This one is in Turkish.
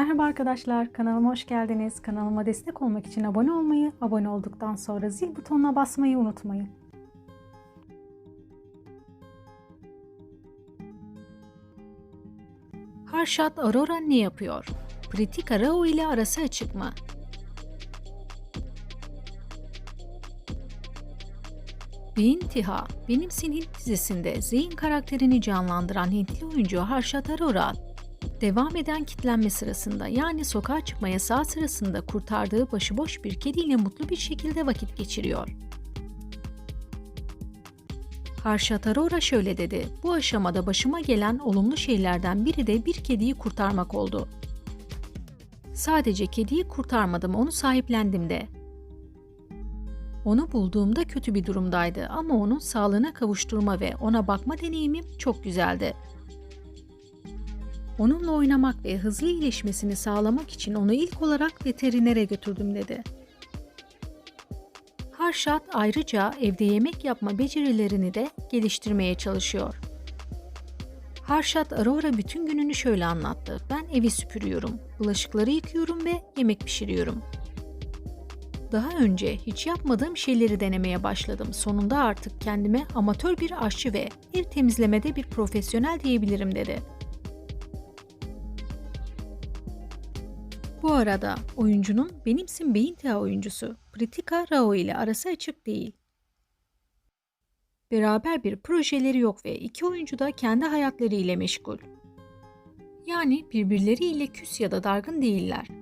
Merhaba arkadaşlar, kanalıma hoş geldiniz. Kanalıma destek olmak için abone olmayı, abone olduktan sonra zil butonuna basmayı unutmayın. Harshad Aurora ne yapıyor? Pritika Rao ile arası açık mı? Bintiha, Benim Sin dizisinde Zeyn karakterini canlandıran Hintli oyuncu Harshad Arora, devam eden kitlenme sırasında yani sokağa çıkma yasağı sırasında kurtardığı başıboş bir kediyle mutlu bir şekilde vakit geçiriyor. Harshad Arora şöyle dedi, bu aşamada başıma gelen olumlu şeylerden biri de bir kediyi kurtarmak oldu. Sadece kediyi kurtarmadım, onu sahiplendim de. Onu bulduğumda kötü bir durumdaydı ama onun sağlığına kavuşturma ve ona bakma deneyimim çok güzeldi. Onunla oynamak ve hızlı iyileşmesini sağlamak için onu ilk olarak veterinere götürdüm dedi. Harshad ayrıca evde yemek yapma becerilerini de geliştirmeye çalışıyor. Harshad Aurora bütün gününü şöyle anlattı. Ben evi süpürüyorum, bulaşıkları yıkıyorum ve yemek pişiriyorum. Daha önce hiç yapmadığım şeyleri denemeye başladım. Sonunda artık kendime amatör bir aşçı ve ev temizlemede bir profesyonel diyebilirim dedi. Bu arada oyuncunun Benimsin Beyinteha oyuncusu Pritika Rao ile arası açık değil. Beraber bir projeleri yok ve iki oyuncu da kendi hayatları ile meşgul. Yani birbirleriyle küs ya da dargın değiller.